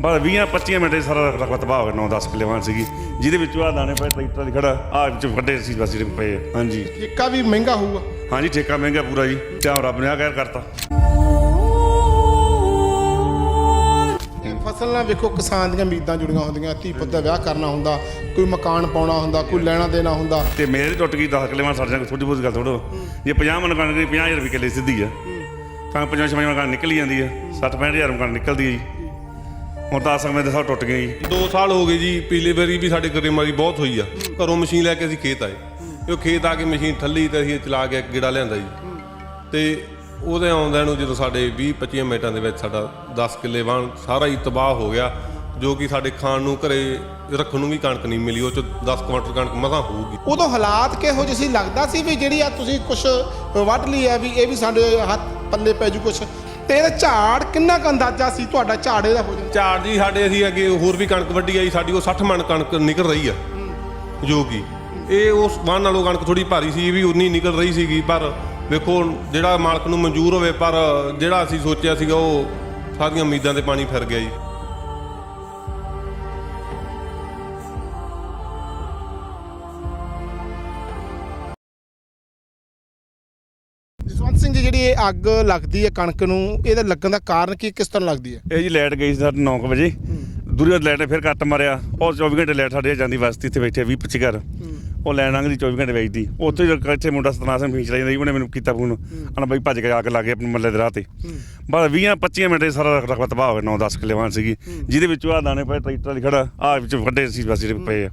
ਬਸ 20 25 minute 'ਚ ਸਾਰਾ ਰਕਬਾ ਤਬਾਹ ਹੋ ਗਿਆ 9-10 ਕਿੱਲੇ ਸੀਗੀ। ਜਿਹਦੇ ਵਿੱਚੋਂ ਆ ਦਾਣੇ ਪਏ ਟਰੈਕਟਰ ਦੀ ਖੜਾ ਆ ਵਿੱਚ ਵੱਡੇ ਸੀ ਬਸ ਜਿਹੜੇ ਪਏ ਆ। ਹਾਂਜੀ। ਠੇਕਾ ਵੀ ਮਹਿੰਗਾ ਹੋਊਗਾ। ਹਾਂਜੀ ਠੇਕਾ ਮਹਿੰਗਾ ਪੂਰਾ ਜੀ। ਚਾਹ ਰੱਬ ਨੇ ਆ ਕਹਿਰ ਕਰਤਾ। ਇਹ ਫਸਲ ਨਾਲ ਵੇਖੋ ਕਿਸਾਨ ਦੀਆਂ ਉਮੀਦਾਂ ਜੁੜੀਆਂ ਹੁੰਦੀਆਂ ਧੀ ਪੁੱਤ ਦਾ ਵਿਆਹ ਕਰਨਾ ਹੁੰਦਾ ਕੋਈ ਮਕਾਨ ਪਾਉਣਾ ਹੁੰਦਾ ਕੋਈ ਲੈਣਾ ਦੇਣਾ ਹੁੰਦਾ। ਤੇ ਮੇਰੇ ਟੁੱਟ ਗਈ 10 ਕਿੱਲੇ ਵਾਂ ਸੜ ਜਾਣਗੇ ਥੋੜੀ ਬਹੁਤ ਗੱਲ ਥੋੜੋ ਜੇ 50 ਮਨ ਕਣਕ ਦੀ 50000 ਰੁਪਏ ਕਿੱਲੇ ਸਿੱਧੀ ਆ। ਤਾਂ 50 ਛੇ ਮਨ ਨਿਕਲ ਹੀ ਜਾਂਦੀ ਆ। 60 65000 ਮਨ ਨਿਕਲਦੀ ਆ ਜੀ। ਹੁਣ ਤਾਂ ਸਮੇਂ ਦੇ ਸਭ ਟੁੱਟ ਗਏ ਜੀ। 2 ਸਾਲ ਹੋ ਗਏ ਜੀ ਪਿਛਲੀ ਵਾਰੀ ਵੀ ਸਾਡੇ ਗਰੇਮਾਰੀ ਬਹੁਤ ਹੋਈ ਆ। ਘਰੋਂ ਮਸ਼ੀਨ ਲੈ ਕੇ ਅਸੀਂ ਖੇਤ ਆਏ। ਉਹ ਖੇਤ ਆ ਕੇ ਮਸ਼ੀਨ ਠੱਲੀ ਤੇ ਅਸੀਂ ਚਲਾ ਕੇ ਗੇੜਾ ਲਿਆਂਦਾ ਜੀ। ਤੇ ਉਹਦੇ ਆਉਂਦਿਆਂ ਨੂੰ ਜਦੋਂ ਸਾਡੇ 20 25 ਮਿੰਟਾਂ ਦੇ ਵਿੱਚ ਸਾਡਾ 10 ਕਿੱਲੇ ਵਾਣ ਸਾਰਾ ਹੀ ਤਬਾਹ ਹੋ ਗਿਆ ਜੋ ਕਿ ਸਾਡੇ ਖਾਣ ਨੂੰ ਘਰੇ ਰੱਖਣ ਨੂੰ ਵੀ ਕਣਕ ਨਹੀਂ ਮਿਲੀ ਉਹ ਚ 10 ਕੁਇੰਟਲ ਕਣਕ ਮਸਾਂ ਹੋਊਗੀ। ਉਦੋਂ ਹਾਲਾਤ ਕਿਹੋ ਜਿਹੇ ਸੀ? ਲੱਗਦਾ ਸੀ ਵੀ ਜਿਹੜੀ ਆ ਤੁਸੀਂ ਕੁਝ ਵੱਢ ਲਈ ਆ ਵੀ ਇਹ ਵੀ ਸਾਡੇ ਹੱਥ ਪੱਲੇ ਪੈ ਜੂ ਕੁਝ ਤੇ ਇਹਦਾ ਝਾੜ ਕਿੰਨਾ ਕੁ ਅੰਦਾਜ਼ਾ ਸੀ ਤੁਹਾਡਾ ਝਾੜ ਇਹਦਾ ਹੋ ਜਾਂਦਾ ਝਾੜ ਜੀ ਸਾਡੇ ਅਸੀਂ ਅੱਗੇ ਹੋਰ ਵੀ ਕਣਕ ਵੱਢੀ ਆਈ, ਸਾਡੀ ਉਹ 60 ਮਣ ਕਣਕ ਨਿਕਲ ਰਹੀ ਆ ਜੋ ਕਿ ਇਹ ਉਸ ਵਾਹਨ ਨਾਲੋਂ ਕਣਕ ਥੋੜੀ ਭਾਰੀ ਸੀ, ਇਹ ਵੀ ਉਨੀ ਨਿਕਲ ਰਹੀ ਸੀਗੀ, ਪਰ ਵੇਖੋ, ਜਿਹੜਾ ਮਾਲਕ ਨੂੰ ਮਨਜ਼ੂਰ ਹੋਵੇ, ਪਰ ਜਿਹੜਾ ਅਸੀਂ ਸੋਚਿਆ ਸੀਗਾ, ਉਹ ਸਾਰੀਆਂ ਉਮੀਦਾਂ ਤੇ ਪਾਣੀ ਫਿਰ ਗਿਆ ਜੀ। ਜਸਵੰਤ ਸਿੰਘ ਜੀ ਜਿਹੜੀ ਇਹ ਅੱਗ ਲੱਗਦੀ ਹੈ ਕਣਕ ਨੂੰ ਇਹਦਾ ਲੱਗਣ ਦਾ ਕਾਰਨ ਕੀ ਕਿਸ ਤਰ੍ਹਾਂ ਲੱਗਦੀ ਹੈ? ਇਹ ਜੀ ਲਾਈਟ ਗਈ ਸੀ ਸਾਡੇ 9 ਵਜੇ। ਦੂਰੀ ਲਾਈਟ ਨੇ ਫਿਰ ਕੱਟ ਮਾਰਿਆ। ਉਹ 24 ਘੰਟੇ ਲਾਈਟ ਸਾਡੇ ਜਾਂਦੀ ਬਸਤੀ ਇੱਥੇ ਬੈਠੇ 20 25 ਘਰ। ਉਹ ਲੈਣ ਲੰਘਦੀ 24 ਘੰਟੇ ਵੇਚਦੀ ਉੱਥੇ ਹੀ ਇੱਥੇ ਮੁੰਡਾ ਸਤਨਾਮ ਸਿੰਘ ਫੀਸ ਜਾਂਦਾ ਸੀ ਉਹਨੇ ਮੈਨੂੰ ਕੀਤਾ ਫੋਨ। ਅਣ ਬਈ ਭੱਜ ਕੇ ਆ ਕੇ ਲਾਗੇ ਆਪਣੇ ਮੱਲੇ ਦੇ ਰਾਹ ਤੇ। ਬਸ 20 25 ਮਿੰਟ 'ਚ ਸਾਰਾ ਰਕਬਾ ਤਬਾਹ ਹੋ ਗਿਆ 9-10 ਕਿੱਲੇ ਵਾਂ ਸੀਗੀ। ਜਿਹਦੇ ਵਿੱਚੋਂ ਆ ਦਾਣੇ ਪਏ ਟਰੈਕਟਰ ਦੀ ਖੜਾ ਆ ਵਿੱਚ ਵੱਡੇ ਸੀ ਬਸ ਜਿਹੜੇ ਪਏ ਆ।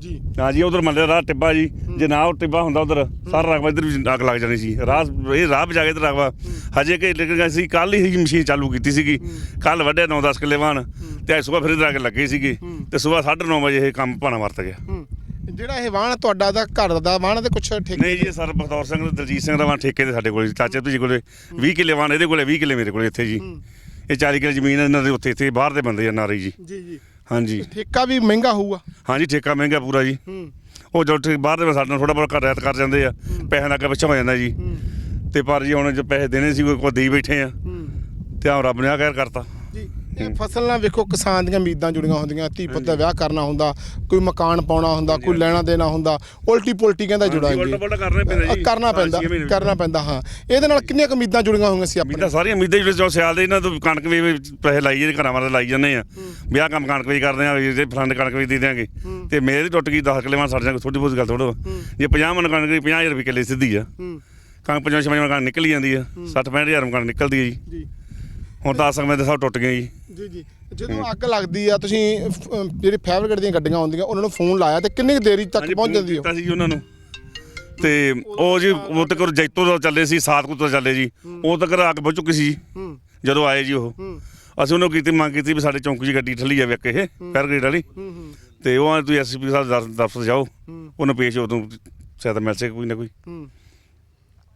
ਜੀ। ਹਾਂ ਜੀ ਉਧਰ ਮੱਲੇ ਦਾ ਰਾਹ ਟਿੱਬਾ ਜੀ। ਜੇ ਨਾ ਉਹ ਟਿੱਬਾ ਹੁੰਦਾ ਉਧਰ ਸਾਰਾ ਰਕਬਾ ਇੱਧਰ ਵੀ ਅੱਗ ਲੱਗ ਜਾਣੀ ਸੀ। ਰਾਹ ਇਹ ਰਾਹ ਵਜਾ ਕੇ ਇੱਧਰ ਰਕਬਾ। ਹਜੇ ਕਿ ਲੇਕਿਨ ਅਸੀਂ ਕੱਲ ਹੀ ਮਸ਼ੀਨ ਚਾਲੂ ਕੀਤੀ ਸੀਗੀ। ਕੱਲ ਵੱਡੇ 9-10 ਕਿੱਲੇ ਵਾਣ ਤੇ ਅੱਜ ਸਵੇਰ ਫਿਰ ਇੱਧਰ ਆ ਕੇ ਲੱਗੇ ਸੀਗੇ। ਤੇ ਸਵੇਰ 9:30 ਵਜੇ ਇਹ ਕੰਮ ਭਾਣਾ ਵਰਤ ਗਿਆ। ਜਿਹੜਾ ਇਹ ਵਾਹਣ ਤੁਹਾਡਾ ਦਾ ਘਰ ਦਾ ਵਾਹਣ ਤੇ ਕੁਝ ਠੇਕੇ ਨਹੀਂ ਜੀ ਸਰ ਬਖਤੌਰ ਸਿੰਘ ਤੇ ਦਲਜੀਤ ਸਿੰਘ ਦਾ ਵਾਂ ਠੇਕੇ ਤੇ ਸਾਡੇ ਕੋਲ। ਚਾਚੇ ਤੁਸੀਂ ਕੋਲੇ 20 ਕਿੱਲੇ ਵਾਣ ਇਹਦੇ ਕੋਲੇ 20 ਕਿੱਲੇ ਮੇਰੇ ਕੋਲੇ ਇੱਥੇ ਜੀ। ਇਹ 40 ਕਿੱਲੇ ਜ਼ਮੀਨ ਇਹਨਾਂ ਦੇ ਉੱਥੇ ਇੱਥੇ ਬਾਹਰ ਦੇ ਬੰਦੇ ਆ ਨਾਰੀ ਜੀ। ਜੀ ਜੀ। ਹਾਂਜੀ। ਠੇਕਾ ਵੀ ਮਹਿੰਗਾ ਹੋਊਗਾ। ਹਾਂਜੀ ਠੇਕਾ ਮਹਿੰਗਾ ਪੂਰਾ ਜੀ। ਹੂੰ। ਉਹ ਜੋ ਠੇ- ਬਾਹਰ ਦੇ ਸਾਡੇ ਨਾਲ ਥੋੜਾ ਬਹੁਤ ਰਿਆਇਤ ਕਰ ਜਾਂਦੇ ਆ ਪੈਸਿਆਂ ਦਾ ਅੱਗੇ ਪਿੱਛੇ ਹੋ ਜਾਂਦਾ ਜੀ। ਤੇ ਪਰ ਜੀ ਹੁਣ ਜੋ ਪੈਸੇ ਦੇਣੇ ਸੀ ਕੋਈ ਦੇਈ ਬੈਠੇ ਆ। ਹੂੰ। ਤੇ ਆ ਰੱਬ ਨੇ ਆ ਕਹਿਰ ਕਰਤਾ। ਇਹ ਫਸਲ ਨਾਲ ਵੇਖੋ ਕਿਸਾਨ ਦੀਆਂ ਉਮੀਦਾਂ ਜੁੜੀਆਂ ਹੁੰਦੀਆਂ ਧੀ ਪੁੱਤ ਦਾ ਵਿਆਹ ਕਰਨਾ ਹੁੰਦਾ ਕੋਈ ਮਕਾਨ ਪਾਉਣਾ ਹੁੰਦਾ ਕੋਈ ਲੈਣਾ ਦੇਣਾ ਹੁੰਦਾ ਉਲਟੀ ਪੁਲਟੀ ਕਹਿੰਦਾ ਜੁੜਾਂਗੇ। ਕਰਨਾ ਪੈਂਦਾ ਜੀ। ਕਰਨਾ ਪੈਂਦਾ ਹਾਂ। ਇਹਦੇ ਨਾਲ ਕਿੰਨੀਆਂ ਉਮੀਦਾਂ ਜੁੜੀਆਂ ਹੋਈਆਂ ਸੀ ਆਪਣੇ? ਉਮੀਦਾਂ ਸਾਰੀਆਂ ਉਮੀਦਾਂ ਜਿਹੜੇ ਜੋ ਸਿਆਲ ਦੇ ਇਹਨਾਂ ਤੋਂ ਕਣਕ ਵੀ ਪੈਸੇ ਲਾਈ ਜਿਹੜੇ ਘਰਾਂ ਵਾਲੇ ਲਾਈ ਜਾਂਦੇ ਆ। ਵਿਆਹ ਕੰਮ ਕਣਕ ਵੀ ਕਰਦੇ ਆ ਜੇ ਫਲਾਣੇ ਕਣਕ ਵੀ ਦੇ ਦਿਆਂਗੇ। ਤੇ ਮੇਰੇ ਟੁੱਟ ਗਈ 10 ਕਿੱਲੇ ਵਾਂ ਸੜ ਜਾਣਗੇ ਥੋੜੀ ਬਹੁਤ ਗੱਲ ਥੋੜੋ ਜੇ 50 ਮਨ ਕਣਕ ਦੀ 50000 ਰੁਪਏ ਕਿੱਲੇ ਸਿੱਧੀ ਆ। ਕਣਕ 50 ਛੇ ਮਨ ਕਣਕ ਨਿਕਲ ਜਾਂਦੀ ਆ। 60 65000 ਕਣਕ ਨਿਕਲਦੀ ਆ ਜੀ। ਜੀ। ਹੁਣ ਤਾਂ ਸਮੇਂ ਦੇ ਸਭ ਟੁੱਟ ਗਏ ਜੀ। ਜੀ ਜੀ। ਜਦੋਂ ਅੱਗ ਲੱਗਦੀ ਆ ਤੁਸੀਂ ਅਮ ਜਿਹੜੇ ਫਾਇਰ ਦੀਆਂ ਗੱਡੀਆਂ ਆਉਂਦੀਆਂ ਉਹਨਾਂ ਨੂੰ ਫੋਨ ਲਾਇਆ ਤੇ ਕਿੰਨੀ ਕੁ ਦੇਰੀ ਤੱਕ ਪਹੁੰਚ ਜਾਂਦੀ ਹੋ? ਕੀਤਾ ਸੀ ਜੀ ਉਹਨਾਂ ਨੂੰ। ਤੇ ਉਹ ਜੀ ਉਹ ਤੱਕ ਜੈਤੋ ਤੋਂ ਚੱਲੇ ਸੀ ਸਾਤਕੂ ਤੋਂ ਚੱਲੇ ਜੀ। ਉਹ ਤੱਕ ਅੱਗ ਬੁਝ ਚੁੱਕੀ ਸੀ ਜੀ, ਹੂੰ। ਜਦੋਂ ਆਏ ਜੀ ਉਹ। ਹੂੰ। ਅਸੀਂ ਉਹਨੂੰ ਕੀਤੀ ਮੰਗ ਕੀਤੀ ਵੀ ਸਾਡੇ ਚੌਂਕ 'ਚ ਗੱਡੀ ਠੱਲੀ ਜਾਵੇ ਇੱਕ ਇਹ ਫਾਇਰ ਗ੍ਰੇਡ ਵਾਲੀ। ਹੂੰ ਹੂੰ। ਤੇ ਉਹ ਆ ਤੁਸੀਂ ਐਸਪੀ ਸਾਹਿਬ ਦਫ਼- ਦਫ਼ਤਰ ਜਾਓ। ਹੂੰ। ਉਹਨੂੰ ਪੇਸ਼ ਉਦੋਂ ਸ਼ਾਇਦ ਮਿਲ ਸਕੇ ਕੋਈ ਨਾ ਕੋਈ। ਹੂੰ।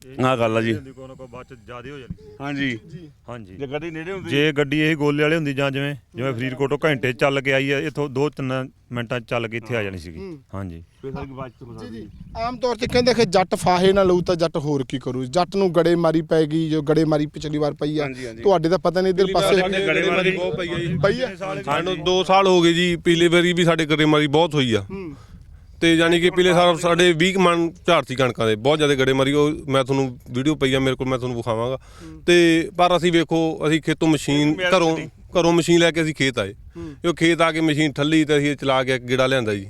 ਆਹ ਗੱਲ ਆ ਜੀ। ਹੁੰਦੀ ਕੋਈ ਨਾ ਕੋਈ ਬਾਅਦ ਚ ਜ਼ਿਆਦੇ ਹੋ ਜਾਣੀ ਹਾਂਜੀ। ਜੀ। ਹਾਂਜੀ। ਜੇ ਗੱਡੀ ਨੇੜੇ ਹੁੰਦੀ ਜੇ ਗੱਡੀ ਇਹ ਗੋਲੇ ਵਾਲੀ ਹੁੰਦੀ ਜਾਂ ਜਿਵੇਂ ਜਿਵੇਂ ਫਰੀਦਕੋਟੋਂ ਘੰਟੇ 'ਚ ਚੱਲ ਕੇ ਆਈ ਹੈ ਇਥੋਂ 2-3 ਮਿੰਟਾਂ 'ਚ ਚੱਲ ਕੇ ਇੱਥੇ ਆ ਜਾਣੀ ਸੀਗੀ। ਹਾਂਜੀ। ਫਿਰ ਸਾਡੀ ਬਾਅਦ ਚ ਹੋ ਜੀ ਸਕਦੀ। ਜੀ ਆਮ ਤੌਰ ਤੇ ਕਹਿੰਦੇ ਕਿ ਜੱਟ ਫਾਹੇ ਨਾ ਲਊ ਤਾਂ ਜੱਟ ਹੋਰ ਕੀ ਕਰੂ? ਜੱਟ ਨੂੰ ਗੜੇ ਮਾਰੀ ਪੈ ਗਈ ਜੋ ਗੜੇ ਮਾਰੀ ਪਿਛਲੀ ਵਾਰ ਪਈ ਆ। ਹਾਂਜੀ, ਹਾਂਜੀ। ਤੁਹਾਡੇ ਤਾਂ ਪਤਾ ਨਹੀਂ ਇਧਰ ਪਾਸੇ ਸਾਡੇ ਗੜੇਮਾਰੀ ਬਹੁਤ ਪਈ ਆ ਜੀ। ਪਈ ਆ? ਸਾਨੂੰ 2 ਸਾਲ ਹੋ ਗਏ ਜੀ ਪਿਛਲੀ ਵਾਰੀ ਵੀ ਸਾਡੇ ਗੜੇਮਾਰੀ ਬਹੁਤ ਹੋਈ ਆ। ਹੂੰ। ਤੇ ਯਾਨੀ ਕਿ ਪਿਛਲੇ ਸਾਲ ਸਾਡੇ 20 ਮਣ ਝਾੜ ਸੀ ਕਣਕਾਂ ਦੇ ਬਹੁਤ ਜ਼ਿਆਦਾ ਗੜੇਮਾਰੀ ਉਹ ਮੈਂ ਤੁਹਾਨੂੰ ਵੀਡੀਓ ਪਈ ਆ ਮੇਰੇ ਕੋਲ ਮੈਂ ਤੁਹਾਨੂੰ ਵਿਖਾਵਾਂਗਾ। ਤੇ ਪਰ ਅਸੀਂ ਵੇਖੋ ਅਸੀਂ ਖੇਤੋਂ ਮਸ਼ੀਨ ਘਰੋਂ ਘਰੋਂ ਮਸ਼ੀਨ ਲੈ ਕੇ ਅਸੀਂ ਖੇਤ ਆਏ। ਉਹ ਖੇਤ ਆ ਕੇ ਮਸ਼ੀਨ ਠੱਲੀ ਤੇ ਅਸੀਂ ਚਲਾ ਕੇ ਗੇੜਾ ਲਿਆਂਦਾ ਜੀ।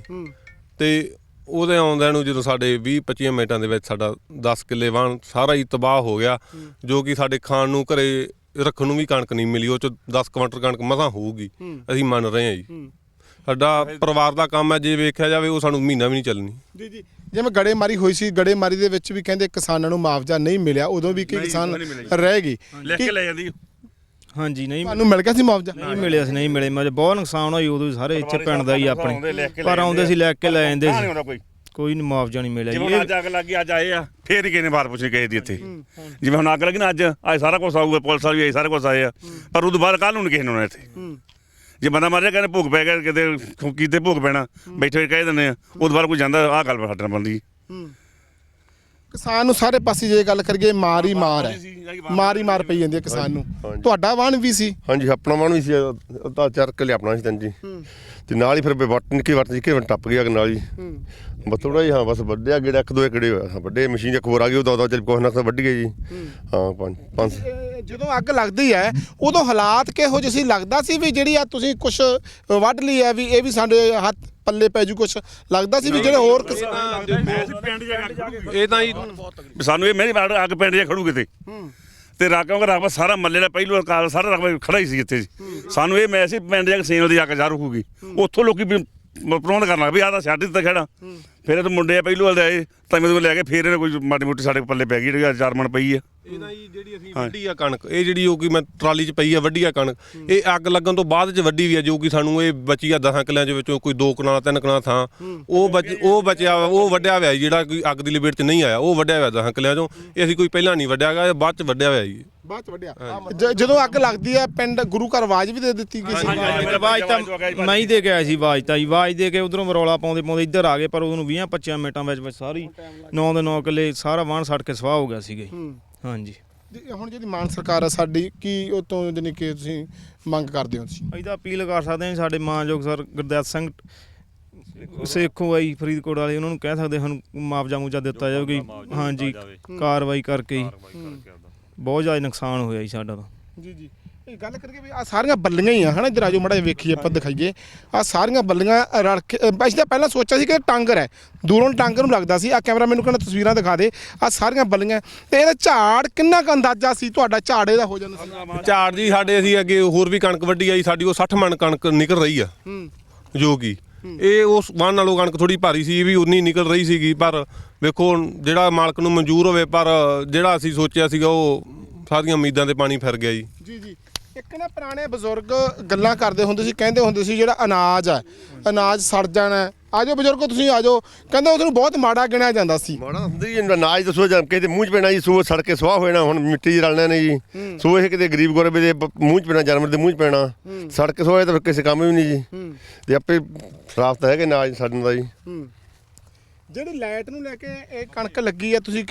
ਤੇ ਉਹਦੇ ਆਉਂਦਿਆਂ ਨੂੰ ਜਦੋਂ ਸਾਡੇ 20 25 ਮਿੰਟਾਂ ਦੇ ਵਿੱਚ ਸਾਡਾ 10 ਕਿੱਲੇ ਵਾਣ ਸਾਰਾ ਹੀ ਤਬਾਹ ਹੋ ਗਿਆ ਜੋ ਕਿ ਸਾਡੇ ਖਾਣ ਨੂੰ ਘਰੇ ਰੱਖਣ ਨੂੰ ਵੀ ਕਣਕ ਨਹੀਂ ਮਿਲੀ ਉਹ ਚ 10 ਕੁਇੰਟਲ ਕਣਕ ਮਸਾਂ ਹੋਊਗੀ। ਅਸੀਂ ਮੰਨ ਰਹੇ ਹਾਂ ਜੀ। ਸਾਡਾ ਪਰਿਵਾਰ ਦਾ ਕੰਮ ਹੈ ਜੇ ਵੇਖਿਆ ਜਾਵੇ ਉਹ ਸਾਨੂੰ ਮਹੀਨਾ ਵੀ ਨਹੀਂ ਚੱਲਣੀ। ਜੀ ਜੀ। ਜਿਵੇਂ ਗੜੇ ਮਾਰੀ ਹੋਈ ਸੀ ਗੜੇ ਮਾਰੀ ਦੇ ਵਿੱਚ ਵੀ ਕਹਿੰਦੇ ਕਿਸਾਨਾਂ ਨੂੰ ਮੁਆਵਜ਼ਾ ਨਹੀਂ ਮਿਲਿਆ ਉਦੋਂ ਵੀ ਕਈ ਕਿਸਾਨ ਰਹਿ ਗਏ। ਲਿਖ ਕੇ ਲੈ ਜਾਂਦੀ ਹਾਂਜੀ ਨਹੀਂ ਤੁਹਾਨੂੰ ਮਿਲ ਗਿਆ ਸੀ ਮੁਆਵਜ਼ਾ? ਨਹੀਂ ਮਿਲਿਆ ਸੀ ਨਹੀਂ ਮਿਲੇ। ਮੈਂ ਬਹੁਤ ਨੁਕਸਾਨ ਹੋਈ ਉਦੋਂ ਸਾਰੇ ਇੱਥੇ ਪਿੰਡ ਦਾ ਹੀ ਆਉਂਦੇ ਆਪਣੇ ਪਰ ਆਉਂਦੇ ਸੀ ਲੈ ਕੇ ਲੈ ਜਾਂਦੇ ਸੀ। ਕੋਈ। ਕੋਈ ਨਹੀਂ ਮੁਆਵਜ਼ਾ ਨਹੀਂ ਮਿਲਿਆ ਜਿਵੇਂ ਅੱਜ ਅੱਗ ਲੱਗੀ ਅੱਜ ਆਏ ਆ ਫੇਰ ਹੀ ਕਿਸੇ ਨੇ ਬਾਤ ਪੁੱਛੀ ਕਿਸੇ ਦੀ ਇੱਥੇ। ਜਿਵੇਂ ਹੁਣ ਅੱਗ ਲੱਗੀ ਨਾ ਅੱਜ ਅੱਜ ਸਾਰਾ ਕੁਝ ਆਊਗਾ ਪੁਲਿਸ ਵਾਲੇ ਵੀ ਆਏ ਸਾਰਾ ਕੁਝ ਆਏ ਆ। ਪਰ ਉਦੋਂ ਬਾਅਦ ਕੱਲ ਨੂੰ ਕਿਸੇ ਨੂੰ ਇੱਥੇ। ਜੇ ਬੰਦਾ ਮਰ ਜਾ ਕਹਿੰਦੇ ਭੁੱਖ ਪੈ ਗਿਆ ਕਿਤੇ ਕੀਤੇ ਭੁੱਖ ਪੈਣਾ। ਬੈਠੇ ਹੋਏ ਕਹਿ ਦਿੰਦੇ ਆ ਉਦੋਂ ਬਾਅਦ ਕੋਈ ਜਾਂਦਾ ਆਹ ਗੱਲ ਸਾਡੇ ਨਾਲ ਬਣਦੀ ਕਿਸਾਨ ਨੂੰ ਸਾਰੇ ਪਾਸੇ ਜੇ ਗੱਲ ਕਰੀਏ ਮਾਰ ਹੀ ਮਾਰ ਹੈ। ਮਾਰ ਹੀ ਮਾਰ ਪਈ ਜਾਂਦੀ ਹੈ ਕਿਸਾਨ ਨੂੰ। ਤੁਹਾਡਾ ਵਾਹਨ ਵੀ ਸੀ? ਹਾਂਜੀ ਆਪਣਾ ਮਨ ਵੀ ਸੀ ਅੱਧਾ ਚਾਰ ਕਿੱਲੇ ਆਪਣਾ ਸੀ ਤਾਂ ਜੀ। ਤੇ ਨਾਲ ਹੀ ਫਿਰ ਵੱਟ ਨਿੱਕੇ ਵੱਟ ਜੀ ਕਿ ਟੱਪ ਗਿਆ ਨਾਲ ਹੀ। ਬਸ ਥੋੜਾ ਹੀ ਹਾਂ ਬਸ ਵੱਡਿਆ ਗੇੜਾ ਇੱਕ ਦੋ ਏਕੜੇ ਹੋਇਆ ਵੱਡੇ ਮਸ਼ੀਨ ਇੱਕ ਹੋਰ ਆ ਗਈ ਉਹ ਦੋ ਦੋ ਚੱਲ ਕੋਹ ਨਾ ਵੱਢ ਗਏ ਜੀ। ਹਾਂ। ਪੰਜ ਪੰਜ। ਜਦੋਂ ਅੱਗ ਲੱਗਦੀ ਹੈ ਉਦੋਂ ਹਾਲਾਤ ਕਿਹੋ ਜਿਹੇ ਸੀ? ਲੱਗਦਾ ਸੀ ਵੀ ਜਿਹੜੀ ਆ ਤੁਸੀਂ ਕੁਝ ਵੱਢ ਲਈ ਹੈ ਵੀ ਇਹ ਵੀ ਸਾਡੇ ਹੱਥ ਪੱਲੇ ਪੈ ਜੂ ਕੁਝ ਲੱਗਦਾ ਸੀ ਵੀ ਜਿਹੜੇ ਹੋਰ ਕਿਸਾਨ ਇਹ ਤਾਂ ਜੀ ਵੀ ਸਾਨੂੰ ਇਹ ਮੇਰੀ ਬਾੜ ਅੱਗ ਪਿੰਡ 'ਚ ਖੜੂ ਕਿਤੇ ਤੇ। ਰਾਕਾਂ ਦਾ ਰਕਬਾ ਸਾਰਾ ਮੱਲੇ ਦਾ ਪਹਿਲੂ ਕਾਲ ਸਾਰਾ ਰਕਬਾ ਖੜਾ ਹੀ ਸੀ ਇੱਥੇ। ਜੀ ਸਾਨੂੰ ਇਹ ਮੈਂ ਸੀ ਪਿੰਡ ਜਾ ਕੇ ਸੇਨ ਦੀ ਅੱਗ ਜਾ ਰੁਕੂਗੀ ਉੱਥੋਂ ਲੋਕੀ ਵੀ ਪ੍ਰਬੰਧ ਕਰਨ ਲੱਗ ਵੀ ਆਹ ਤਾਂ ਸਾਡੀ ਤਾਂ ਖੜਾ। ਫਿਰ ਇਹ ਮੁੰਡੇ ਆ ਪਹਿਲੂ ਵਾਲੇ ਆਏ ਤਾਂ ਮੇਰੇ ਕੋਲ ਲੈ ਕੇ ਫਿਰ ਇਹਨੇ ਕੋਈ ਮਾੜੀ ਮੋਟੀ ਸਾਡੇ ਪੱਲੇ ਪੈ ਗਈ ਜਿਹੜੀ ਚਾਰ ਮਣ ਪਈ ਆ। ਇਹ ਜੀ ਜਿਹੜੀ ਅਸੀਂ ਵੱਡੀ ਆ ਕਣਕ ਇਹ ਜਿਹੜੀ ਉਹ ਕਿ ਮੈਂ ਟਰਾਲੀ 'ਚ ਪਈ ਆ ਵੱਡੀ ਆ ਕਣਕ ਇਹ ਅੱਗ ਲੱਗਣ ਤੋਂ ਬਾਅਦ 'ਚ ਵੱਡੀ ਵੀ ਆ ਜੋ ਕਿ ਸਾਨੂੰ ਇਹ ਬਚੀ ਆ 10 ਕਿੱਲਿਆਂ ਦੇ ਵਿੱਚੋਂ ਕੋਈ 2 ਕਨਾਲ 3 ਕਨਾਲ ਥਾਂ। ਉਹ ਬਚ ਉਹ ਬਚਿਆ ਵਾ, ਉਹ ਵੱਡਿਆ ਹੋਇਆ ਜੀ, ਜਿਹੜਾ ਕੋਈ ਅੱਗ ਦੀ ਲਪੇਟ 'ਚ ਨਹੀਂ ਆਇਆ ਉਹ ਵੱਡਿਆ ਹੋਇਆ 10 ਕਿੱਲਿਆਂ 'ਚੋਂ। ਇਹ ਅਸੀਂ ਕੋਈ ਪਹਿਲਾਂ ਨਹੀਂ ਵੱਡਿਆ ਗਾ ਇਹ ਬਾਅਦ 'ਚ ਵੱਡਿਆ ਹੋਇਆ ਜੀ। ਬਾਅਦ ਚ ਵੱਢਿਆ। ਜ- ਜਦੋਂ ਅੱਗ ਲੱਗਦੀ ਹੈ ਪਿੰਡ ਗੁਰੂ ਘਰ ਆਵਾਜ਼ ਵੀ ਦੇ ਦਿੱਤੀ ਗਈ ਸੀ ਆਵਾਜ਼ ਤਾਂ ਮੈਂ ਹੀ ਦੇ ਕੇ ਆਇਆ ਸੀ ਆਵਾਜ਼ ਤਾਂ ਜੀ ਆਵਾਜ਼ ਦੇ ਕੇ ਉਧਰੋਂ ਰੌਲਾ ਪਾਉਂਦੇ ਪਾਉਂਦੇ ਇੱਧਰ ਆ ਗਏ ਪਰ ਉਹਨੂੰ 20 25 ਮਿੰਟਾਂ ਵਿੱਚ ਵਿੱਚ ਸਾਰੀ 9 ਦੇ 9 ਕਿੱਲੇ ਸਾਰਾ ਵਾਹਣ ਸੜ ਕੇ ਸਵਾਹ ਹੋ ਗਿਆ ਸੀਗਾ। ਜੀ ਹਾਂਜੀ। ਜੀ, ਹੁਣ ਜਿਹੜੀ ਮਾਨ ਸਰਕਾਰ ਆ ਸਾਡੀ ਕੀ ਉਹ ਤੋਂ ਜਾਣੀ ਕਿ ਤੁਸੀਂ ਮੰਗ ਕਰਦੇ ਹੋ ਤੁਸੀਂ? ਅਸੀਂ ਤਾਂ ਅਪੀਲ ਕਰ ਸਕਦੇ ਹਾਂ ਸਾਡੇ ਮਾਨਯੋਗ ਸਰ ਗੁਰਦਿਆਤ ਸਿੰਘ ਸੇਖੋਂ ਆਈ ਫਰੀਦਕੋਟ ਵਾਲੇ ਉਹਨਾਂ ਨੂੰ ਕਹਿ ਸਕਦੇ ਹਨ ਮੁਆਵਜ਼ਾ ਮੁਜਾ ਦਿੱਤਾ ਜਾਵੇ ਹਾਂਜੀ ਕਾਰਵਾਈ ਕਰਕੇ ਹੀ। ਬਹੁਤ ਜ਼ਿਆਦਾ ਨੁਕਸਾਨ ਹੋਇਆ ਜੀ ਸਾਡਾ ਤਾਂ। ਜੀ ਜੀ। ਇਹ ਗੱਲ ਕਰੀਏ ਵੀ ਆ ਸਾਰੀਆਂ ਬੱਲੀਆਂ ਹੀ ਆ ਹਨਾ? ਇਧਰ ਆਜੋ ਮੜਾ ਵੇਖੀਏ ਆਪਾਂ ਦਿਖਾਈਏ। ਆ ਸਾਰੀਆਂ ਬੱਲੀਆਂ ਰਲ ਕੇ ਅ, ਅਸੀਂ ਤਾਂ ਪਹਿਲਾਂ ਸੋਚਿਆ ਸੀ ਕਿ ਟਾਂਗਰ ਹੈ। ਦੂਰੋਂ ਟਾਂਗਰ ਨੂੰ ਲੱਗਦਾ ਸੀ। ਆ ਕੈਮਰਾ ਮੈਨੂੰ ਕਹਿੰਦਾ ਤਸਵੀਰਾਂ ਦਿਖਾ ਦੇ। ਆ ਸਾਰੀਆਂ ਬੱਲੀਆਂ। ਤੇ ਇਹਦਾ ਝਾੜ ਕਿੰਨਾ ਕੁ ਅੰਦਾਜ਼ਾ ਸੀ ਤੁਹਾਡਾ? ਝਾੜ ਇਹਦਾ ਹੋ ਜਾਂਦਾ ਸੀ? ਝਾੜ ਜੀ ਸਾਡੇ ਅਸੀਂ ਅੱਗੇ ਹੋਰ ਵੀ ਕਣਕ ਵੱਢੀ ਆਈ ਸਾਡੀ ਉਹ 60 ਮਣ ਕਣਕ ਨਿਕਲ ਰਹੀ ਆ। ਹੂੰ। ਜੋ ਕਿ ਇਹ ਉਸ ਵਾਹਨ ਨਾਲੋਂ ਕਣਕ ਥੋੜੀ ਭਾਰੀ ਸੀ ਇਹ ਵੀ ਉਨੀ ਨਿਕਲ ਰਹੀ ਸੀਗੀ ਪਰ ਵੇਖੋ ਹੁਣ ਜਿਹੜਾ ਮਾਲਕ ਨੂੰ ਮਨਜ਼ੂਰ ਹੋਵੇ ਪਰ ਜਿਹੜਾ ਅਸੀਂ ਸੋਚਿਆ ਸੀਗਾ ਉਹ ਸਾਰੀਆਂ ਉਮੀਦਾਂ ਤੇ ਪਾਣੀ ਫਿਰ ਗਿਆ ਜੀ। ਜੀ ਜੀ। ਇੱਕ ਨਾ ਪੁਰਾਣੇ ਬਜ਼ੁਰਗ ਗੱਲਾਂ ਕਰਦੇ ਹੁੰਦੇ ਸੀ ਕਹਿੰਦੇ ਹੁੰਦੇ ਸੀ ਜਿਹੜਾ ਅਨਾਜ ਹੈ ਅਨਾਜ ਸੜ ਜਾਣਾ ਹੈ। ਆਜੋ ਬਜ਼ੁਰਗੋ ਤੁਸੀਂ ਆਜੋ ਕਹਿੰਦੇ ਉਸ ਨੂੰ ਬਹੁਤ ਮਾੜਾ ਗਿਣਿਆ ਜਾਂਦਾ ਸੀ। ਮਾੜਾ ਹੁੰਦੀ ਜੀ ਨਾਜ ਦੱਸੋ ਜਾਂ ਕਿਤੇ ਮੂੰਹ 'ਚ ਪੈਣਾ ਜੀ ਸੋ ਸੜ ਕੇ ਸਵਾਹ ਹੋ ਜਾਣਾ ਹੁਣ ਮਿੱਟੀ 'ਚ ਰਲਣਾ ਨੇ ਜੀ। ਸੋ ਇਹ ਕਿਤੇ ਗਰੀਬ ਗੁਰਬੇ ਦੇ ਮੂੰਹ 'ਚ ਪੈਣਾ ਜਾਨਵਰ ਦੇ ਮੂੰਹ 'ਚ ਪੈਣਾ। ਸੜ ਕੇ ਸਵਾਹ ਤਾਂ ਫਿਰ ਕਿਸੇ ਕੰਮ ਵੀ ਨਹੀਂ ਜੀ। ਤੇ ਆਪੇ ਸ਼ਰਾਫ ਤਾਂ ਹੈਗੇ ਨਾਜ ਛੱਡਣ ਦਾ ਜੀ। ਜਿਹੜੀ ਲਾਈਟ ਨੂੰ ਲੈ ਕੇ ਇਹ ਕਣਕ ਲੱਗੀ ਹੈ ਤੁਸੀਂ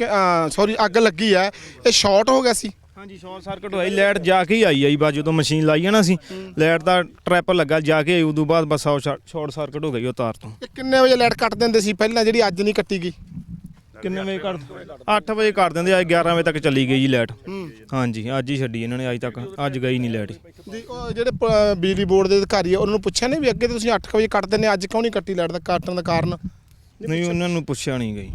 ਸੌਰੀ ਅੱਗ ਲੱਗੀ ਹੈ ਇਹ ਸ਼ਾਰਟ ਹੋ ਗਿਆ ਸੀ। ਹਾਂਜੀ ਸ਼ਾਰਟ ਸਰਕਟ ਹੋਈ ਲਾਈਟ ਜਾ ਕੇ ਹੀ ਆਈ ਆਈ ਬਾ ਜਦੋਂ ਮਸ਼ੀਨ ਲਾਈ ਆ ਨਾ ਅਸੀਂ ਲਾਈਟ ਦਾ ਟਰੈਪ ਲੱਗਾ ਜਾ ਕੇ ਆਈ ਉਦੋਂ ਬਾਅਦ ਬਸ ਸ਼ਾਰਟ ਸਰਕਟ ਹੋ ਗਈ ਉਹ ਤਾਰ ਤੋਂ। ਇਹ ਕਿੰਨੇ ਵਜੇ ਲਾਈਟ ਕੱਟ ਦਿੰਦੇ ਸੀ? ਪਹਿਲਾਂ ਜਿਹੜੀ ਅੱਜ ਨਹੀਂ ਕੱਟੀ ਗਈ। ਕਿੰਨੇ ਵਜੇ ਕੱਢ 8 ਵਜੇ ਕਰ ਦਿੰਦੇ ਆ 11 ਵਜੇ ਤੱਕ ਚੱਲੀ ਗਈ ਜੀ ਲਾਈਟ। ਹਾਂਜੀ ਅੱਜ ਹੀ ਛੱਡੀ ਇਹਨਾਂ ਨੇ ਅੱਜ ਤੱਕ ਅੱਜ ਗਈ ਨਹੀਂ ਲਾਈਟ। ਜੀ ਉਹ ਜਿਹੜੇ ਪ- ਬਿਜਲੀ ਬੋਰਡ ਦੇ ਅਧਿਕਾਰੀ ਆ ਉਹਨਾਂ ਨੂੰ ਪੁੱਛਿਆ ਨਹੀਂ ਵੀ ਅੱਗੇ ਤਾਂ ਤੁਸੀਂ 8 ਵਜੇ ਕੱਟ ਦਿੰਦੇ ਅੱਜ ਕਿਉਂ ਨਹੀਂ ਕੱਟੀ ਲਾਈਟ ਦਾ ਕੱਟਣ ਦਾ ਕਾਰਨ? ਨਹੀਂ ਉਹਨਾਂ ਨੂੰ ਪੁੱਛਿਆ ਨਹੀਂ ਗਈ।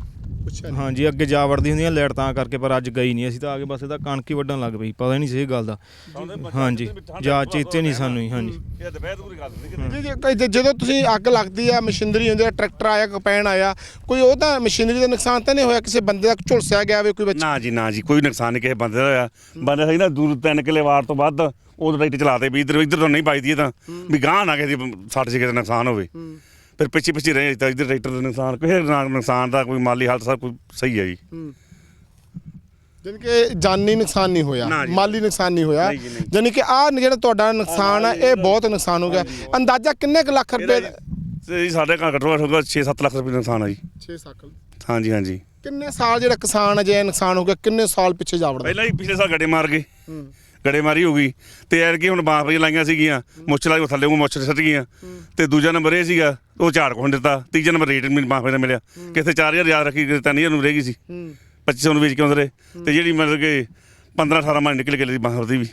ਪੁੱਛਿਆ ਹਾਂਜੀ ਅੱਗੇ ਜਾ ਵੜਦੀ ਹੁੰਦੀਆਂ ਲਾਈਟ ਤਾਂ ਕਰਕੇ ਪਰ ਅੱਜ ਗਈ ਨਹੀਂ ਅਸੀਂ ਤਾਂ ਆ ਕੇ ਬਸ ਇਹਦਾ ਕਣਕ ਹੀ ਵੱਢਣ ਲੱਗ ਪਈ। ਪਤਾ ਨਹੀਂ ਸੀ ਇਹ ਗੱਲ ਦਾ। ਹਾਂਜੀ ਜਾ ਚੇਤੇ ਨਹੀਂ ਸਾਨੂੰ ਹੀ ਹਾਂਜੀ। ਇਹ ਦੁਪਹਿਰ ਪੂਰੀ ਗੱਲ ਨਹੀਂ ਜੀ ਜੀ ਜਦੋਂ ਤੁਸੀਂ ਅੱਗ ਲੱਗਦੀ ਆ ਮਸ਼ੀਨਰੀ ਹੁੰਦੀ ਆ ਟਰੈਕਟਰ ਆਇਆ ਕਪੈਨ ਆਇਆ ਕੋਈ ਉਹ ਤਾਂ ਮਸ਼ੀਨਰੀ ਦਾ ਨੁਕਸਾਨ ਤਾਂ ਨਹੀਂ ਹੋਇਆ? ਕਿਸੇ ਬੰਦੇ ਦਾ ਝੁਲਸਿਆ ਗਿਆ ਹੋਵੇ ਕੋਈ ਬੱਚਾ ਨਾ ਜੀ ਨਾ ਜੀ ਕੋਈ ਨੁਕਸਾਨ ਨਹੀਂ ਕਿਸੇ ਬੰਦੇ ਦਾ ਹੋਇਆ। ਬੰਦੇ ਸਹੀ ਨਾ ਦੂਰ ਤਿੰਨ ਕਿਲੇ ਵਾਰ ਤੋਂ ਵੱਧ ਉਹ ਟਰੈਕਟਰ ਚਲਾਤੇ ਵੀ ਇੱਧਰ ਇੱਧਰ ਤੋਂ ਨਹੀਂ ਵੱਜਦੀ ਇਹ ਤਾਂ। ਵੀ ਗਾਂ ਨਾ ਕਿਸੇ ਦੀ ਸੱਟ ਦਾ ਨੁਕਸਾਨ ਹੋਵੇ। ਫਿਰ ਪਿੱਛੇ ਪਿੱਛੇ ਰਹੇ ਤਾਂ ਇੱਧਰ ਟਰੈਕਟਰ ਦਾ ਨੁਕਸਾਨ ਕਿਸੇ ਨਾ ਨੁਕਸਾਨ ਦਾ ਕੋਈ ਮਾਲੀ ਹਾਲਤ ਸਭ ਕੋਈ ਸਹੀ ਹੈ ਜੀ। ਜਾਣੀ ਕਿ ਜਾਨੀ ਨੁਕਸਾਨ ਨਹੀਂ ਹੋਇਆ ਨਾ ਜੀ। ਮਾਲੀ ਨੁਕਸਾਨ ਨਹੀਂ ਹੋਇਆ। ਨਹੀਂ ਜੀ, ਨਹੀਂ। ਜਾਣੀ ਕਿ ਆ ਜਿਹੜਾ ਤੁਹਾਡਾ ਨੁਕਸਾਨ ਹੈ ਇਹ ਬਹੁਤ ਨੁਕਸਾਨ ਹੋ ਗਿਆ। ਅੰਦਾਜ਼ਾ ਕਿੰਨੇ ਕੁ ਲੱਖ ਰੁਪਏ ਦਾ ਤੇ ਜੀ ਸਾਡੇ ਘਰ ਘੱਟੋ ਘੱਟ ਹੋਊਗਾ 6-7 ਲੱਖ ਰੁਪਏ ਦਾ ਨੁਕਸਾਨ ਆ ਜੀ। 6 ਸਾਲ ਹਾਂਜੀ ਹਾਂਜੀ। ਕਿੰਨੇ ਸਾਲ ਜਿਹੜਾ ਕਿਸਾਨ ਅਜੇ ਨੁਕਸਾਨ ਹੋ ਗਿਆ ਕਿੰਨੇ ਸਾਲ ਪਿੱਛੇ ਜਾ ਵੜਦਾ ਪਹਿਲਾਂ ਹੀ ਪਿਛਲੇ ਸਾਲ ਗੜੇ ਮਾਰ ਗਏ। ਮਾਰੀ ਹੋ ਗਈ ਤੇ ਐਰ ਕੀ ਹੁਣ ਬਾਂਸ ਲਾਈਆਂ ਸੀਗੀਆਂ ਮੁੱਛ ਲਾਈ ਉਹ ਥੱਲੇ ਉਹ ਮੁੱਛ ਸੱਟ ਗਈਆਂ। ਤੇ ਦੂਜਾ ਨੰਬਰ ਇਹ ਸੀਗਾ ਉਹ ਝਾੜ ਕੋਣ ਦਿੱਤਾ ਤੀਜਾ ਨੰਬਰ ਰੇਟ ਮੈਨੂੰ ਬਾਂਸ ਦਾ ਮਿਲਿਆ। ਕਿਤੇ 4000 ਯਾਦ ਰੱਖੀ ਕਿਤੇ 3000 ਨੂੰ ਰਹਿ ਗਈ ਸੀ। 2500 ਨੂੰ ਵੇਚ ਕੇ ਆਉਂਦੇ ਰਹੇ। ਤੇ ਜਿਹੜੀ ਮਤਲਬ ਕਿ 15 18 ਮਣ ਨਿਕਲ ਗਈ ਬਾਂਸ ਦੀ ਵੀ।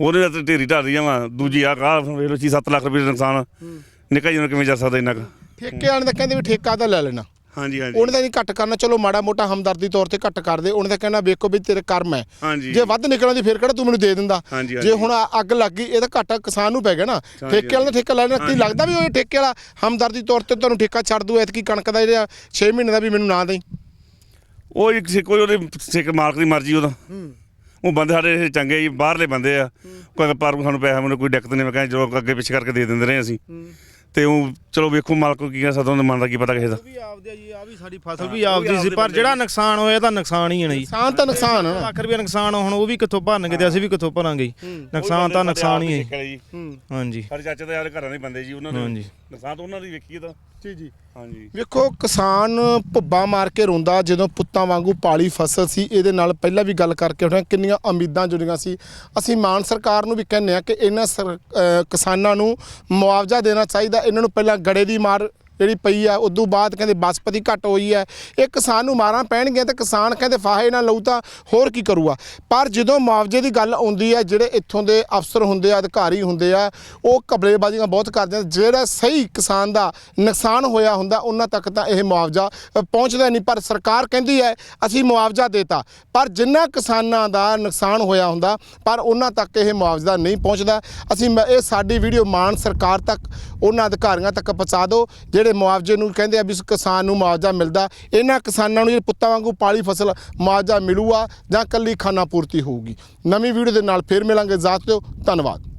ਉਹਨੇ ਤਾਂ ਢੇਰੀ ਢਾਰ ਦੀਆਂ ਵਾ। ਦੂਜੀ ਆ ਕਾ ਵੇਖ ਲਓ 6-7 ਲੱਖ ਰੁਪਏ ਦਾ ਨੁਕਸਾਨ। ਨਿਕਾ ਜੀ ਨੂੰ ਕਿਵੇਂ ਜਾ ਸਕਦਾ ਇੰਨਾ ਕੁ? ਠੇਕੇ ਵਾਲੇ ਤਾਂ ਕਹਿੰਦੇ ਵੀ ਠੇਕਾ ਤਾਂ ਲੈ ਲੈਣਾ। ਹਾਂਜੀ ਹਾਂਜੀ। ਉਹਨੇ ਤਾਂ ਨਹੀਂ ਘੱਟ ਕਰਨਾ ਚਲੋ ਮਾੜਾ ਮੋਟਾ ਹਮਦਰਦੀ ਤੌਰ ਤੇ ਘੱਟ ਕਰ ਦੇ ਉਹਨੇ ਤਾਂ ਕਹਿਣਾ ਵੇਖੋ ਵੀ ਤੇਰੇ ਕਰਮ ਹੈ। ਜੇ ਵੱਧ ਨਿਕਲਣ ਦੀ ਫਿਰ ਕਿਹੜਾ ਤੂੰ ਮੈਨੂੰ ਦੇ ਦਿੰਦਾ? ਜੇ। ਹੁਣ ਅੱਗ ਲੱਗ ਗਈ ਇਹਦਾ ਘਾਟਾ ਕਿਸਾਨ ਨੂੰ ਪੈ ਗਿਆ ਨਾ। ਠੇਕੇ ਵਾਲੇ ਨੇ ਠੇਕਾ ਲੈਣਾ ਕੀ ਲੱਗਦਾ ਵੀ ਉਹ ਠੇਕੇ ਵਾਲਾ ਹਮਦਰਦੀ ਤੌਰ ਤੇ ਤੁਹਾਨੂੰ ਠੇਕਾ ਛੱਡ ਦੂ ਐਤਕੀ ਕਣਕ ਦਾ ਜਿਹੜਾ 6 ਮਹੀਨੇ ਦਾ ਵੀ ਮੈਨੂੰ ਨਾ ਦੇਈ। ਉਹ ਇੱਕ ਸੀ- ਕੋਈ ਉਹਦੇ ਸਿੱਖ ਮਾਲਕ ਦੀ ਮਰਜ਼ੀ ਉਹਦਾ। ਉਹ ਬੰਦੇ ਸਾਡੇ ਇਹ ਚੰਗੇ ਜੀ ਬਾਹਰਲੇ ਬੰਦੇ ਆ। ਕੋਈ ਪਰ ਸਾਨੂੰ ਪੈਸਾ ਮੈਨੂੰ ਕੋਈ ਦਿੱਕਤ ਨਹੀਂ ਮੈਂ ਕਹਿੰਦਾ ਜੋ ਅੱਗੇ ਪਿੱਛੇ ਕਰਕੇ ਦੇ ਦਿੰਦੇ ਰਹੇ ਅਸੀਂ। ਤੇ ਉਹ ਚਲੋ ਵੇਖੋ ਮਾਲਕ ਕੀ ਕਹਿੰਦਾ ਸਦੋਂ ਦਾ ਮਨ ਦਾ ਕੀ ਪਤਾ ਕਿਸੇ ਦਾ ਵੀ ਆਪਦੇ ਆ ਜੀ ਆ ਵੀ ਸਾਡੀ ਫਸਲ ਵੀ ਆਪਦੀ ਸੀ ਪਰ ਜਿਹੜਾ ਨੁਕਸਾਨ ਹੋਇਆ ਤਾਂ ਨੁਕਸਾਨ ਹੀ ਹੈ ਨਾ ਜੀ ਨੁਕਸਾਨ ਤਾਂ ਨੁਕਸਾਨ ਆ। ਲੱਖ ਰੁਪਏ ਨੁਕਸਾਨ ਹੁਣ ਉਹ ਵੀ ਕਿੱਥੋਂ ਭਰਨਗੇ ਤੇ ਅਸੀਂ ਵੀ ਕਿੱਥੋਂ ਭਰਾਂਗੇ ਜੀ। ਨੁਕਸਾਨ ਤਾਂ ਨੁਕਸਾਨ ਹੀ ਹੈ ਜੀ। ਹਾਂਜੀ ਸਾਡੇ ਚਾਚੇ ਦੇ ਯਾਰ ਘਰਾਂ ਦੇ ਬੰਦੇ ਜੀ ਉਹਨਾਂ ਨੇ ਹਾਂਜੀ। ਨੁਕਸਾਨ ਤਾਂ ਉਹਨਾਂ ਦੀ ਵੇਖੀਏ ਤਾਂ ਜੀ ਜੀ ਹਾਂਜੀ। ਵੇਖੋ, ਕਿਸਾਨ ਭੁੱਬਾ ਮਾਰ ਕੇ ਰੋਂਦਾ ਜਦੋਂ ਪੁੱਤਾਂ ਵਾਂਗੂ ਪਾਲੀ ਫਸਲ ਸੀ, ਇਹਦੇ ਨਾਲ ਪਹਿਲਾਂ ਵੀ ਗੱਲ ਕਰਕੇ ਉਠਾਂ ਕਿੰਨੀਆਂ ਉਮੀਦਾਂ ਜੁੜੀਆਂ ਸੀ। ਅਸੀਂ ਮਾਨ ਸਰਕਾਰ ਨੂੰ ਵੀ ਕਹਿੰਦੇ ਆ ਕਿ ਇਹਨਾਂ ਸਰ- ਕਿਸਾਨਾਂ ਨੂੰ ਮੁਆਵਜ਼ਾ ਦੇਣਾ ਚਾਹੀਦਾ, ਇਹਨਾਂ ਨੂੰ ਪਹਿਲਾਂ ਗੜੇ ਦੀ ਮਾਰ ਜਿਹੜੀ ਪਈ ਆ, ਉਦੋਂ ਬਾਅਦ ਕਹਿੰਦੇ ਬਸਪਤੀ ਘੱਟ ਹੋਈ ਹੈ। ਇਹ ਕਿਸਾਨ ਨੂੰ ਮਾਰਾਂ ਪੈਣਗੀਆਂ ਤੇ ਕਿਸਾਨ ਕਹਿੰਦੇ ਫਾਹੇ ਨਾ ਲਊ ਤਾਂ ਹੋਰ ਕੀ ਕਰੂਗਾ। ਪਰ ਜਦੋਂ ਮੁਆਵਜ਼ੇ ਦੀ ਗੱਲ ਆਉਂਦੀ ਹੈ, ਜਿਹੜੇ ਇੱਥੋਂ ਦੇ ਅਫਸਰ ਹੁੰਦੇ ਆ, ਅਧਿਕਾਰੀ ਹੁੰਦੇ ਆ, ਉਹ ਘਬਲੇਬਾਜ਼ੀਆਂ ਬਹੁਤ ਕਰਦੇ ਆ। ਜਿਹੜਾ ਸਹੀ ਕਿਸਾਨ ਦਾ ਨੁਕਸਾਨ ਹੋਇਆ ਹੁੰਦਾ, ਉਹਨਾਂ ਤੱਕ ਤਾਂ ਇਹ ਮੁਆਵਜ਼ਾ ਪਹੁੰਚਦਾ ਨਹੀਂ। ਪਰ ਸਰਕਾਰ ਕਹਿੰਦੀ ਹੈ, ਅਸੀਂ ਮੁਆਵਜ਼ਾ ਦੇਤਾ। ਪਰ ਜਿੰਨਾ ਕਿਸਾਨਾਂ ਦਾ ਨੁਕਸਾਨ ਹੋਇਆ ਹੁੰਦਾ, ਪਰ ਉਹਨਾਂ ਤੱਕ ਇਹ ਮੁਆਵਜ਼ਾ ਨਹੀਂ ਪਹੁੰਚਦਾ। ਅਸੀਂ ਮ- ਇਹ ਸਾਡੀ ਵੀਡੀਓ ਮਾਨ ਸਰਕਾਰ ਤੱਕ ਉਹਨਾਂ ਅਧਿਕਾਰੀਆਂ ਤੱਕ ਪਹੁੰਚਾ ਦਿਓ। ਜਿਹੜੇ ਮੁਆਵਜ਼ੇ ਨੂੰ ਕਹਿੰਦੇ ਆ ਵੀ ਕਿਸਾਨ ਨੂੰ ਮੁਆਵਜ਼ਾ ਮਿਲਦਾ, ਇਹਨਾਂ ਕਿਸਾਨਾਂ ਨੂੰ ਇਹ ਪੁੱਤਾਂ ਵਾਂਗੂ ਪਾਲੀ ਫਸਲ ਮੁਆਵਜ਼ਾ ਮਿਲੂਗਾ ਜਾਂ ਕੱਲੀ ਖਾਨਾ ਪੂਰਤੀ ਹੋਊਗੀ। ਨਵੀਂ ਵੀਡੀਓ ਦੇ ਨਾਲ ਫੇਰ ਮਿਲਾਂਗੇ। ਇਜਾਜ਼ਤ ਦਿਓ। ਧੰਨਵਾਦ।